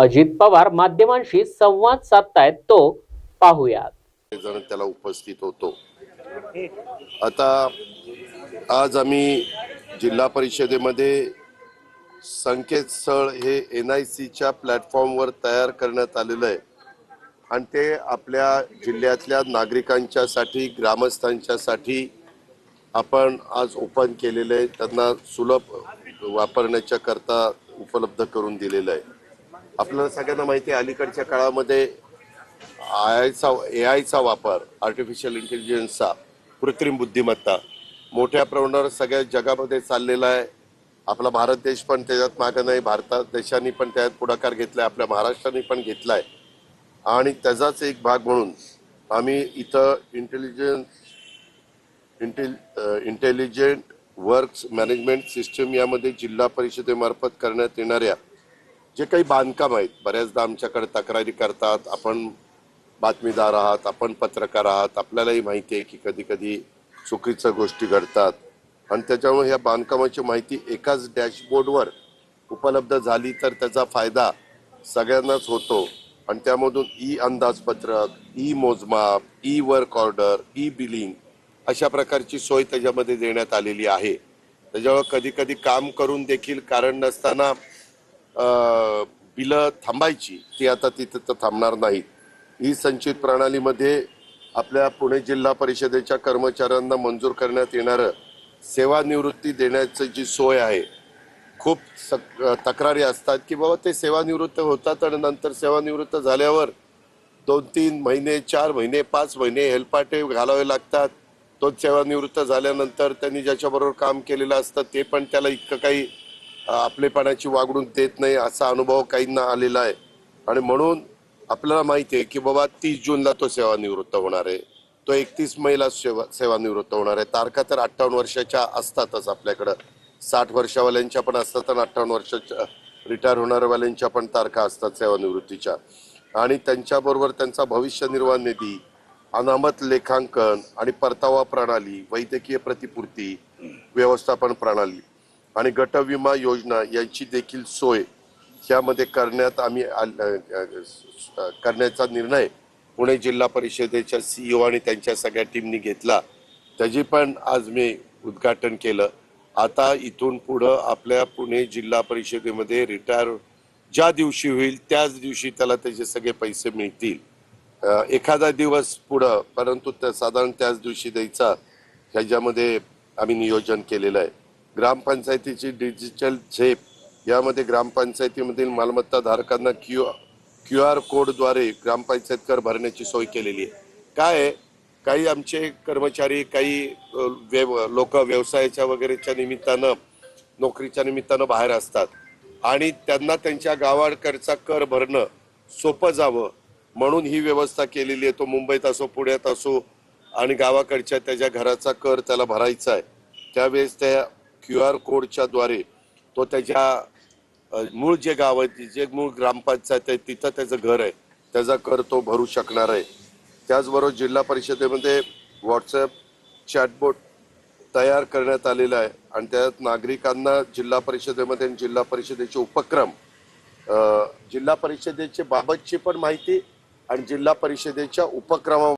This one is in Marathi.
अजित पवार माध्यमांशी संवाद साधतायत तो पाहूयात. जण त्याला उपस्थित होतो. आता आज आम्ही जिल्हा परिषदेमध्ये संकेतस्थळ हे एन आय सीच्या प्लॅटफॉर्मवर तयार करण्यात आलेलं आहे. आणि ते आपल्या जिल्ह्यातल्या नागरिकांच्यासाठी ग्रामस्थांच्यासाठी आपण आज ओपन केलेलं आहे. त्यांना सुलभ वापरण्याच्या करता उपलब्ध करून दिलेलं आहे. आपल्याला सगळ्यांना माहिती आहे अलीकडच्या काळामध्ये आयचा ए आयचा वापर आर्टिफिशियल इंटेलिजन्सचा कृत्रिम बुद्धिमत्ता मोठ्या प्रमाणावर सगळ्या जगामध्ये चाललेला आहे. आपला भारत देश पण त्याच्यात मागं नाही भारतात देशांनी पण त्यात पुढाकार घेतला आहे आपल्या महाराष्ट्राने पण घेतला आहे आणि त्याचाच एक भाग म्हणून आम्ही इथं intelligence intel intelligent works management system यामध्ये जिल्हा परिषदेमार्फत करण्यात येणाऱ्या जे काही बांधकाम आहेत बऱ्याचदा आमच्याकडे तक्रारी करतात आपण बातमीदार आहात आपण पत्रकार आहात आपल्यालाही माहिती आहे की कधी कधी चुकीच्या गोष्टी घडतात. आणि त्याच्यामुळे ह्या बांधकामाची माहिती एकाच डॅशबोर्डवर उपलब्ध झाली तर त्याचा फायदा सगळ्यांनाच होतो. आणि त्यामधून ई अंदाजपत्रक ई मोजमाप E work order E billing अशा प्रकारची सोय त्याच्यामध्ये देण्यात आलेली आहे. त्याच्यामुळे कधी कधी काम करून देखील कारण नसताना बिलं थांबायची ती आता तिथं तर थांबणार नाहीत. ही संचित प्रणालीमध्ये आपल्या पुणे जिल्हा परिषदेच्या कर्मचाऱ्यांना मंजूर करण्यात येणारं सेवानिवृत्ती देण्याची जी सोय आहे खूप सक तक्रारी असतात की बाबा ते सेवानिवृत्त होतात आणि नंतर सेवानिवृत्त झाल्यावर दोन तीन महिने चार महिने पाच महिने हेलपाटे घालावे लागतात. तो सेवानिवृत्त झाल्यानंतर त्यांनी ज्याच्याबरोबर काम केलेलं असतं ते पण त्याला इतकं काही आपलेपणाची वागणूक देत नाही असा अनुभव काहींना आलेला आहे. आणि म्हणून आपल्याला माहिती आहे की बाबा तीस जूनला तो सेवानिवृत्त होणार आहे. तो एकतीस मेला सेवा सेवानिवृत्त होणार आहे. तारखा तर अठ्ठावन्न वर्षाच्या असतातच आपल्याकडं. साठ वर्षावाल्यांच्या पण असतात आणि अठ्ठावन्न वर्षाच्या रिटायर होणाऱ्यावाल्यांच्या पण तारखा असतात सेवानिवृत्तीच्या. आणि त्यांच्याबरोबर त्यांचा भविष्य निर्वाह निधी अनामत लेखांकन आणि परतावा प्रणाली वैद्यकीय प्रतिपूर्ती व्यवस्थापन प्रणाली आणि गट विमा योजना यांची देखील सोय यामध्ये करण्यात आम्ही करण्याचा निर्णय पुणे जिल्हा परिषदेच्या सीईओ आणि त्यांच्या सगळ्या टीमनी घेतला. त्याची पण आज मी उद्घाटन केलं. आता इथून पुढं आपल्या पुणे जिल्हा परिषदेमध्ये रिटायर ज्या दिवशी होईल त्याच दिवशी त्याला त्याचे सगळे पैसे मिळतील. एखादा दिवस पुढं परंतु त्या साधारण त्याच दिवशी द्यायचा ह्याच्यामध्ये आम्ही नियोजन केलेलं आहे. ग्रामपंचायतीची डिजिटल झेप. यामध्ये ग्रामपंचायतीमधील मालमत्ता धारकांना क्यू क्यू आर कोडद्वारे ग्रामपंचायत कर भरण्याची सोय केलेली आहे. काय आहे? काही आमचे कर्मचारी काही व्यव लोक व्यवसायाच्या वगैरेच्या निमित्तानं नोकरीच्या निमित्तानं बाहेर असतात. आणि त्यांना त्यांच्या गावाकडचा कर भरणं सोपं जावं म्हणून ही व्यवस्था केलेली आहे. तो मुंबईत असो पुण्यात असो आणि गावाकडच्या त्याच्या घराचा कर त्याला भरायचा आहे. त्यावेळेस त्या क्यू आर कोडच्या द्वारे तो त्याच्या मूळ जे गाव आहे जे मूळ ग्रामपंचायत आहे तिथं त्याचं घर आहे. त्याचा कर तो भरू शकणार आहे. त्याचबरोबर जिल्हा परिषदेमध्ये व्हॉट्सॲप चॅटबोट तयार करण्यात आलेला आहे. आणि त्यात नागरिकांना जिल्हा परिषदेमध्ये आणि जिल्हा परिषदेचे उपक्रम जिल्हा परिषदेचे बाबतची पण माहिती आणि जिल्हा परिषदेच्या उपक्रमा